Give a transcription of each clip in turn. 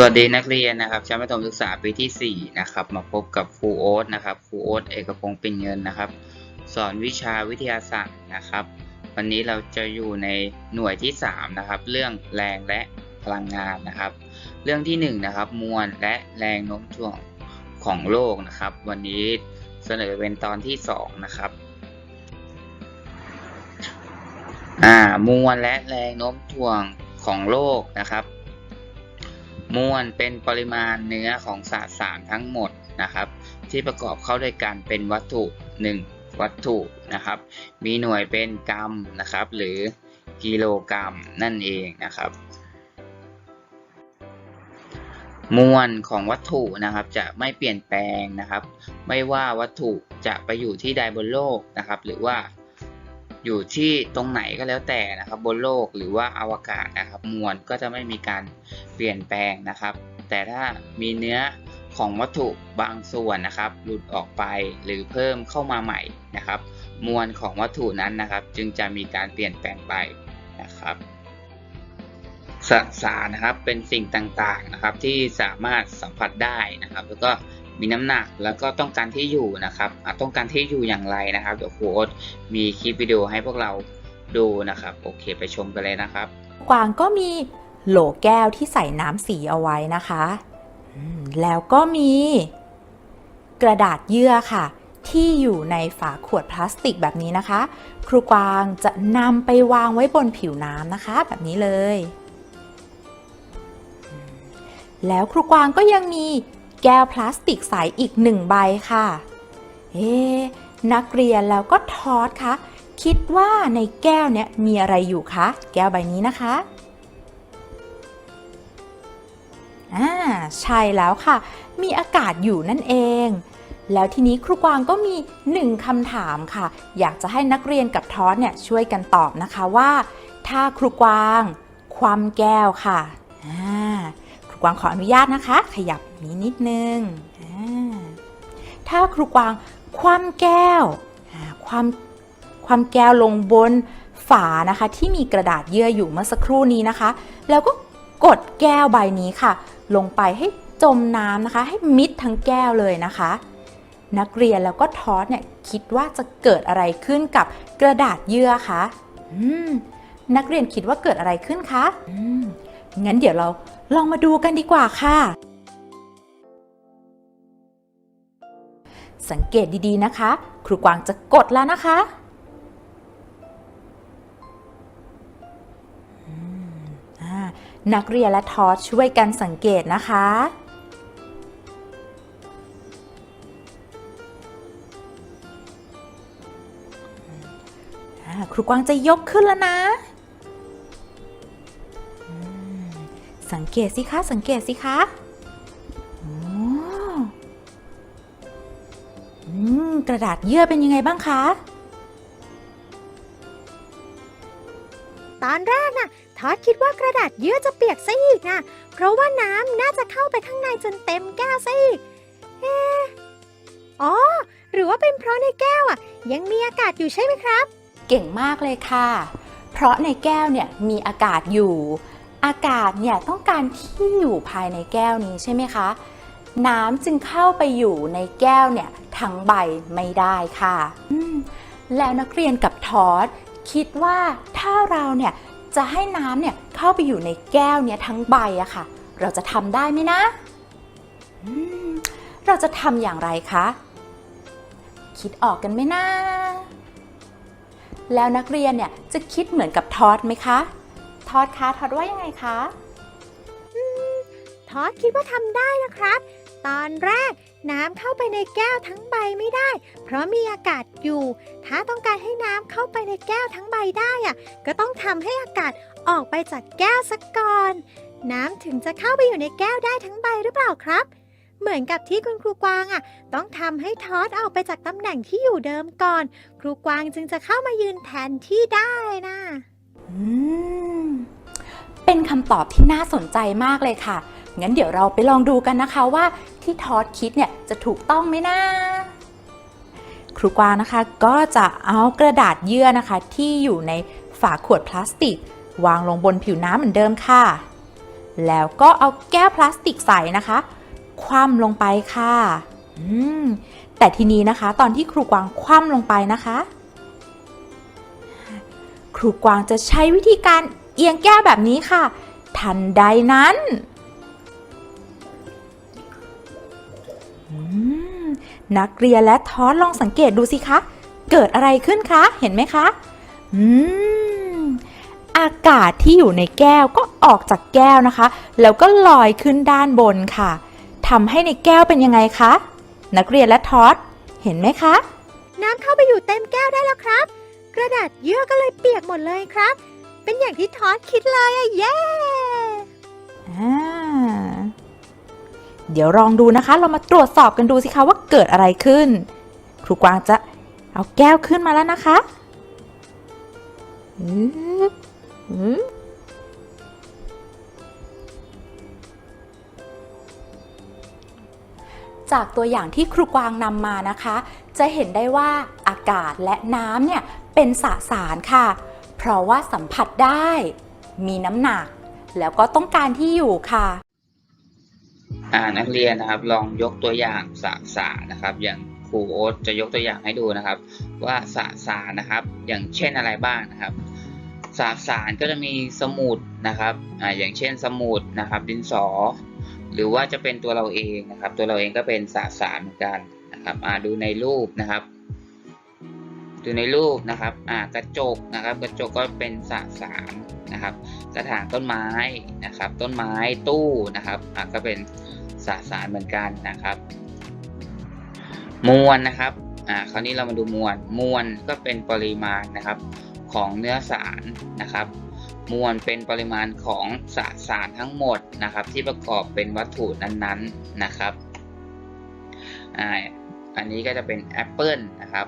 สวัสดีนักเรียนนะครับชั้นประถมศึกษาปีที่ 4 นะครับ มาพบกับครูโอ๊ตนะครับครูโอ๊ตเอกพงศ์ปิ่นเงินนะครับ สอนวิชาวิทยาศาสตร์นะครับ วันนี้เราจะอยู่ในหน่วยที่ 3 นะครับ เรื่องแรงและพลังงานนะครับ เรื่องที่ 1 นะครับ มวลและแรงโน้มถ่วงของโลกนะครับ วันนี้เสนอเป็นตอนที่ 2 นะครับอ่ามวลและแรงโน้มถ่วงของโลกนะครับ มวลเป็นปริมาณเนื้อของสสารทั้งหมดนะครับ ที่ประกอบเข้าด้วยกันเป็นวัตถุ 1 วัตถุนะครับ มีหน่วยเป็นกรัมนะครับ หรือกิโลกรัมนั่นเองนะครับ มวลของวัตถุนะครับจะไม่เปลี่ยนแปลงนะครับ ไม่ว่าวัตถุจะไปอยู่ที่ใดบนโลกนะครับ หรือว่า อยู่ที่ตรงไหนก็แล้วแต่นะครับ บนโลกหรือว่าอวกาศนะครับ มวลก็จะไม่มีการเปลี่ยนแปลงนะครับ แต่ถ้ามีเนื้อของวัตถุบางส่วนนะครับ หลุดออกไปหรือเพิ่มเข้ามาใหม่นะครับ มวลของวัตถุนั้นนะครับ จึงจะมีการเปลี่ยนแปลงไปนะครับสสารนะครับเป็นสิ่งต่างๆนะครับที่สามารถสัมผัสได้นะครับ แล้วก็ มีน้ำหนักแล้วก็ต้องการที่อยู่นะครับต้องการที่อยู่อย่างไรนะครับ เดี๋ยวครูโอ๊ตมีคลิปวิดีโอให้พวกเราดูนะครับ โอเคไปชมกันเลยนะครับ กวางก็มีโหลแก้วที่ใส่น้ำสีเอาไว้นะคะแล้วก็มี กระดาษเยื่อค่ะ ที่อยู่ในฝาขวดพลาสติกแบบนี้นะคะ ครูกวางจะนำไปวางไว้บนผิวน้ำนะคะ แบบนี้เลย แล้วครูกวางก็ยังมี แก้วพลาสติกใสอีกหนึ่งใบค่ะ เอ๊ะนักเรียนแล้วก็ทอดคะคิดว่าในแก้วเนี้ยมีอะไรอยู่คะ แก้วใบนี้นะคะอ่าใช่แล้วค่ะ มีอากาศอยู่นั่นเอง แล้วทีนี้ครูกวางก็มีหนึ่งคำถามค่ะ อยากจะให้นักเรียนกับทอสเนี่ยช่วยกันตอบนะคะว่า ถ้าครูกวาง ความแก้วค่ะอ่า กวางขออนุญาตนะคะ ขยับนี้นิดนึง ถ้าครูกวางความแก้วความความแก้วลงบนฝานะคะ ที่มีกระดาษเยื่ออยู่เมื่อสักครู่นี้นะคะ แล้วก็กดแก้วใบนี้ค่ะ ลงไปให้จมน้ำนะคะ ให้มิดทั้งแก้วเลยนะคะ นักเรียนแล้วก็ทอสเนี่ยคิดว่าจะเกิดอะไรขึ้นกับกระดาษเยื่อคะอืมนักเรียนคิดว่าเกิดอะไรขึ้นคะอืม งั้นเดี๋ยวเราลองมาดูกันดีกว่าค่ะ สังเกตดีๆนะคะ ครูกวางจะกดแล้วนะคะนักเรียนและทอสช่วยกันสังเกตนะคะ ครูกวางจะยกขึ้นแล้วนะ เกตสิคะ สังเกตสิคะโอ้อืมกระดาษเยื่อเป็นยังไงบ้างคะ ตอนแรกน่ะทอดคิดว่ากระดาษเยื่อจะเปียกซะอีกนะเพราะว่าน้ำน่าจะเข้าไปข้างในจนเต็มแก้วซะอีกเอะอ๋อ หรือว่าเป็นเพราะในแก้วอะ ยังมีอากาศอยู่ใช่ไหมครับ เก่งมากเลยค่ะ เพราะในแก้วเนี่ยมีอากาศอยู่ อากาศเนี่ยต้องการที่อยู่ภายในแก้วนี้ใช่ไหมคะ น้ำจึงเข้าไปอยู่ในแก้วเนี่ยทั้งใบไม่ได้ค่ะ แล้วนักเรียนกับทอสคิดว่าถ้าเราเนี่ยจะให้น้ำเนี่ยเข้าไปอยู่ในแก้วเนี่ยทั้งใบอะค่ะ เราจะทำได้ไหมนะมเราจะทำอย่างไรคะ คิดออกกันไหมนะแล้วนักเรียนเนี่ยจะคิดเหมือนกับทอดไหมคะ ทอดคะทอดว่ายังไงคะ ทอดคิดว่าทำได้นะครับ ตอนแรกน้ำเข้าไปในแก้วทั้งใบไม่ได้ เพราะมีอากาศอยู่ ถ้าต้องการให้น้ำเข้าไปในแก้วทั้งใบได้อะก็ต้องทำให้อากาศออกไปจากแก้วสักก่อน น้ำถึงจะเข้าไปอยู่ในแก้วได้ทั้งใบหรือเปล่าครับ เหมือนกับที่คุณครูกวางอะ ต้องทำให้ทอดออกไปจากตำแหน่งที่อยู่เดิมก่อน ครูกวางจึงจะเข้ามายืนแทนที่ได้นะ เป็นคำตอบที่น่าสนใจมากเลยค่ะ งั้นเดี๋ยวเราไปลองดูกันนะคะว่าที่ทอดคิดเนี่ยจะถูกต้องไหมนะครูกวางนะคะก็จะเอากระดาษเยื่อนะคะ ที่อยู่ในฝาขวดพลาสติก วางลงบนผิวน้ำเหมือนเดิมค่ะ แล้วก็เอาแก้วพลาสติกใสนะคะ คว่ำลงไปค่ะอืมแต่ทีนี้นะคะ ตอนที่ครูกวางคว่ำลงไปนะคะ ครูกวางจะใช้วิธีการเอียงแก้วแบบนี้ค่ะ ทันใดนั้นนักเรียนและทอสลองสังเกตดูสิคะ เกิดอะไรขึ้นคะ เห็นไหมคะ อืม อากาศที่อยู่ในแก้วก็ออกจากแก้วนะคะ แล้วก็ลอยขึ้นด้านบนค่ะทำให้ในแก้วเป็นยังไงคะ นักเรียนและทอสเห็นไหมคะ น้ำเข้าไปอยู่เต็มแก้วได้แล้วครับ กระดาษเยื่อก็เลยเปียกหมดเลยครับ เป็นอย่างที่ทอดคิดเลยอะเย้อ่าเดี๋ยวลองดูนะคะ เรามาตรวจสอบกันดูสิคะว่าเกิดอะไรขึ้น ครูกวางจะเอาแก้วขึ้นมาแล้วนะคะอืมอืมจากตัวอย่างที่ครูกวางนำมานะคะ จะเห็นได้ว่าอากาศและน้ำเนี่ย เป็นสสารค่ะ เพราะว่าสัมผัสได้ มีน้ำหนัก แล้วก็ต้องการที่อยู่ค่ะอ่านักเรียนนะครับลองยกตัวอย่างสสารนะครับ อย่างครูโอ๊ตจะยกตัวอย่างให้ดูนะครับ ว่าสสารนะครับ อย่างเช่นอะไรบ้างนะครับสสารก็จะมีสมุดนะครับอ่าอย่างเช่นสมุดนะครับ ดินสอ หรือว่าจะเป็นตัวเราเองนะครับ ตัวเราเองก็เป็นสสารเหมือนกันนะครับอ่าดูในรูปนะครับ ดูในรูปนะครับอ่ากระจกนะครับ กระจกก็เป็นสสารนะครับ กระถางต้นไม้นะครับ ต้นไม้ตู้นะครับอะก็เป็นสสารเหมือนกันนะครับ มวลนะครับอ่าคราวนี้เรามาดูมวลมวลก็เป็นปริมาณนะครับของเนื้อสารนะครับ มวลเป็นปริมาณของสสารทั้งหมดนะครับ ที่ประกอบเป็นวัตถุนั้นๆนะครับอ่าอันนี้ก็จะเป็นแอปเปิลนะครับ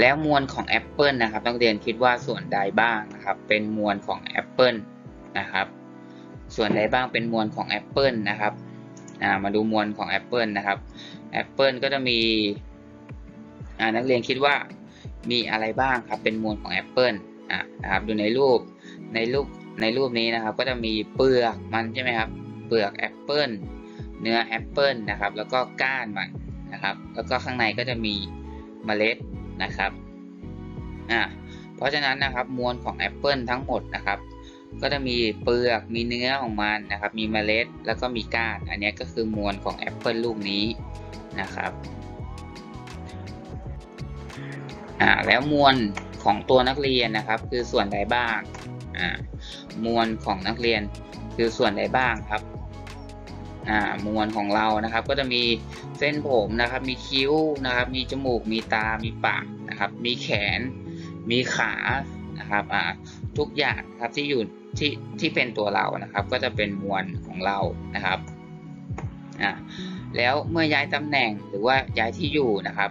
แล้วมวลของแอปเปิลนะครับนักเรียนคิดว่าส่วนใดบ้างนะครับ เป็นมวลของแอปเปิลนะครับ ส่วนใดบ้างเป็นมวลของแอปเปิลนะครับามาดูมวลของแอปเปิลนะครับแอปเปิลก็จะมีนักเรียนคิดว่ามีอะไรบ้างครับเป็นมวลของแอปเปิลนะครับดูในรูปในรูปในรูปนี้นะครับ ก็จะมีเปลือกมันใช่ไหมครับเปลือกแอปเปิลเนื้อแอปเปิลนะครับ แล้วก็ก้านมันนะครับ แล้วก็ข้างในก็จะมีเมล็ด นะครับอ่าเพราะฉะนั้นนะครับมวลของแอปเปิลทั้งหมดนะครับก็จะมีเปลือกมีเนื้อของมันนะครับ มีเมล็ดแล้วก็มีก้าน อันนี้ก็คือมวลของแอปเปิลลูกนี้นะครับอ่าแล้วมวลของตัวนักเรียนนะครับ คือส่วนใดบ้างอ่ามวลของนักเรียนคือส่วนใดบ้างครับ อ่ามวลของเรานะครับ ก็จะมีเส้นผมนะครับ มีคิ้วนะครับ มีจมูก มีตา มีปากนะครับ มีแขน มีขานะครับอ่าทุกอย่างครับที่อยู่ที่ที่เป็นตัวเรานะครับ ก็จะเป็นมวลของเรานะครับอ่าแล้วเมื่อย้ายตำแหน่งหรือว่าย้ายที่อยู่นะครับ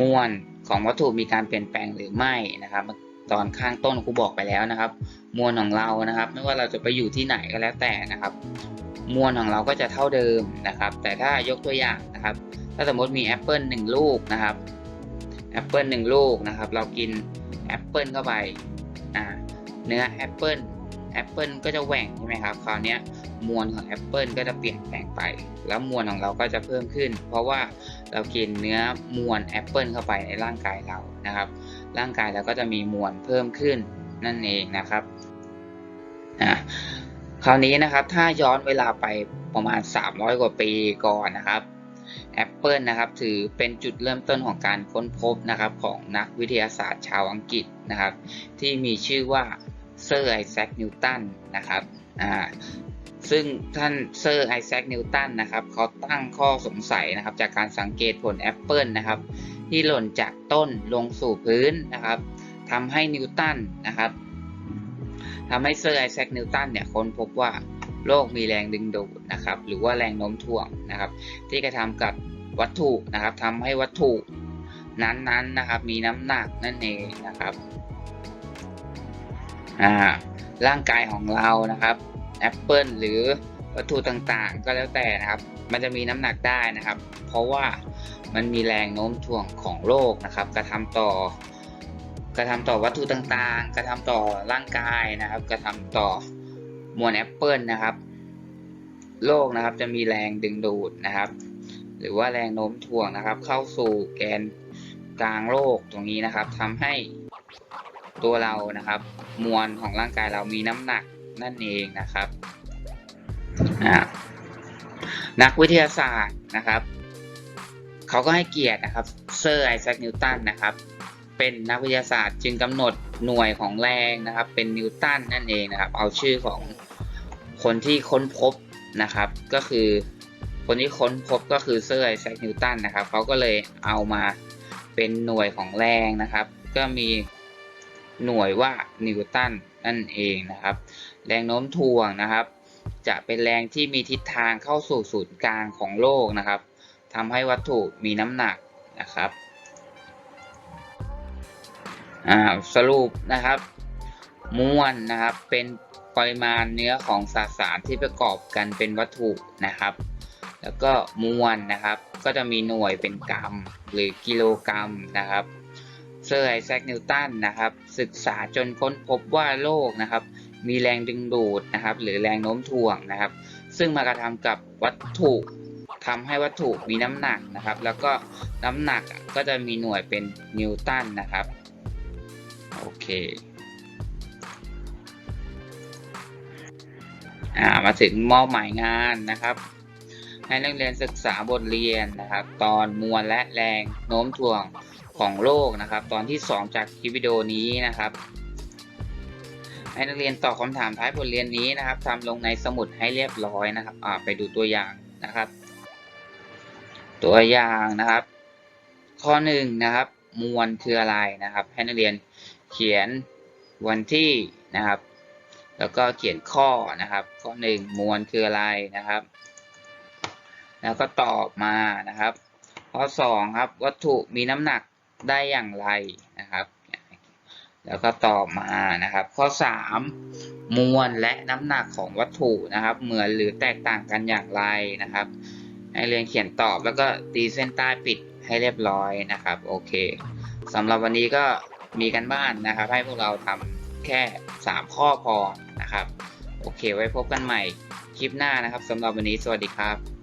มวลของวัตถุมีการเปลี่ยนแปลงหรือไม่นะครับ ตอนข้างต้นครูบอกไปแล้วนะครับ มวลของเรานะครับ ไม่ว่าเราจะไปอยู่ที่ไหนก็แล้วแต่นะครับ มวลของเราก็จะเท่าเดิมนะครับ แต่ถ้ายกตัวอย่างนะครับ ถ้าสมมติมีแอปเปิลหนึ่งลูกนะครับแอปเปิลหนึ่งลูกนะครับ เรากินแอปเปิลเข้าไปเนื้อแอปเปิลแอปเปิลก็จะแหว่งใช่ไหมครับ คราวนี้มวลของแอปเปิลก็จะเปลี่ยนแปลงไป แล้วมวลของเราก็จะเพิ่มขึ้น เพราะว่าเรากินเนื้อมวลแอปเปิลเข้าไปในร่างกายเรานะครับ ร่างกายเราก็จะมีมวลเพิ่มขึ้นนั่นเองนะครับอ่า คราวนี้นะครับถ้าย้อนเวลาไปประมาณ 300 กว่าปีก่อนนะครับแอปเปิลนะครับถือเป็นจุดเริ่มต้นของการค้นพบนะครับของนักวิทยาศาสตร์ชาวอังกฤษนะครับ ที่มีชื่อว่าเซอร์ไอแซคนิวตันนะครับอ่าซึ่งท่านเซอร์ไอแซคนิวตันนะครับเขาตั้งข้อสงสัยนะครับจากการสังเกตผลแอปเปิลนะครับที่หล่นจากต้นลงสู่พื้นนะครับทำให้นิวตันนะครับ ทำให้เซอร์ไอแซคนิวตันเนี่ยค้นพบว่าโลกมีแรงดึงดูดนะครับหรือว่าแรงโน้มถ่วงนะครับ ที่กระทำกับวัตถุนะครับทำให้วัตถุนั้นๆนะครับมีน้ำหนักนั่นเองนะครับอ่าร่างกายของเรานะครับแอปเปิลหรือวัตถุต่างๆ ก็แล้วแต่นะครับ มันจะมีน้ำหนักได้นะครับ เพราะว่ามันมีแรงโน้มถ่วงของโลกนะครับ กระทำต่อ กระทำต่อวัตถุต่างๆ กระทำต่อร่างกายนะครับ กระทำต่อมวลแอปเปิลนะครับ โลกนะครับจะมีแรงดึงดูดนะครับ หรือว่าแรงโน้มถ่วงนะครับ เข้าสู่แกนกลางโลกตรงนี้นะครับทำให้ตัวเรานะครับ มวลของร่างกายเรามีน้ำหนักนั่นเองนะครับนักวิทยาศาสตร์นะครับ เขาก็ให้เกียรตินะครับเซอร์ไอแซคนิวตันนะครับ เป็นนักวิทยาศาสตร์จึงกำหนดหน่วยของแรงนะครับ เป็นนิวตันนั่นเองนะครับ เอาชื่อของคนที่ค้นพบนะครับ ก็คือคนที่ค้นพบก็คือเซอร์ไอแซคนิวตันนะครับเขาก็เลยเอามาเป็นหน่วยของแรงนะครับ ก็มีหน่วยว่านิวตันนั่นเองนะครับ แรงโน้มถ่วงนะครับ จะเป็นแรงที่มีทิศทางเข้าสู่ศูนย์กลางของโลกนะครับทำให้วัตถุมีน้ำหนักนะครับ อ่าสรุปนะครับมวลนะครับ เป็นปริมาณเนื้อของสสารที่ประกอบกันเป็นวัตถุนะครับ แล้วก็มวลนะครับ ก็จะมีหน่วยเป็นกรัมหรือกิโลกรัมนะครับเซอร์ไอแซคนิวตันนะครับ ศึกษาจนค้นพบว่าโลกนะครับ มีแรงดึงดูดนะครับ หรือแรงโน้มถ่วงนะครับ ซึ่งมากระทำกับวัตถุทำให้วัตถุมีน้ำหนักนะครับ แล้วก็น้ำหนักก็จะมีหน่วยเป็นนิวตันนะครับ เคอ่ามาถึงมอบหมายงานนะครับ ให้นักเรียนศึกษาบทเรียนนะครับ ตอนมวลและแรงโน้มถ่วงของโลกนะครับ ตอนที่ 2 จากคลิปวิดีโอนี้นะครับ ให้นักเรียนตอบคำถามท้ายบทเรียนนี้นะครับทำลงในสมุดให้เรียบร้อยนะครับอ่าไปดูตัวอย่างนะครับ ตัวอย่างนะครับ ข้อหนึ่งนะครับ มวลคืออะไรนะครับ ให้นักเรียน เขียนวันที่นะครับ แล้วก็เขียนข้อนะครับ ข้อหนึ่งมวลคืออะไรนะครับ แล้วก็ตอบมานะครับ ข้อสองครับวัตถุมีน้ำหนักได้อย่างไรนะครับ แล้วก็ตอบมานะครับ ข้อสามมวลและน้ำหนักของวัตถุนะครับ เหมือนหรือแตกต่างกันอย่างไรนะครับให้เรียนเขียนตอบแล้วก็ตีเส้นใต้ปิดให้เรียบร้อยนะครับ โอเคสำหรับวันนี้ก็ มีกันบ้านนะครับ ให้พวกเราทำแค่ 3 ข้อพอนะครับ โอเคไว้พบกันใหม่คลิปหน้านะครับสำหรับวันนี้สวัสดีครับ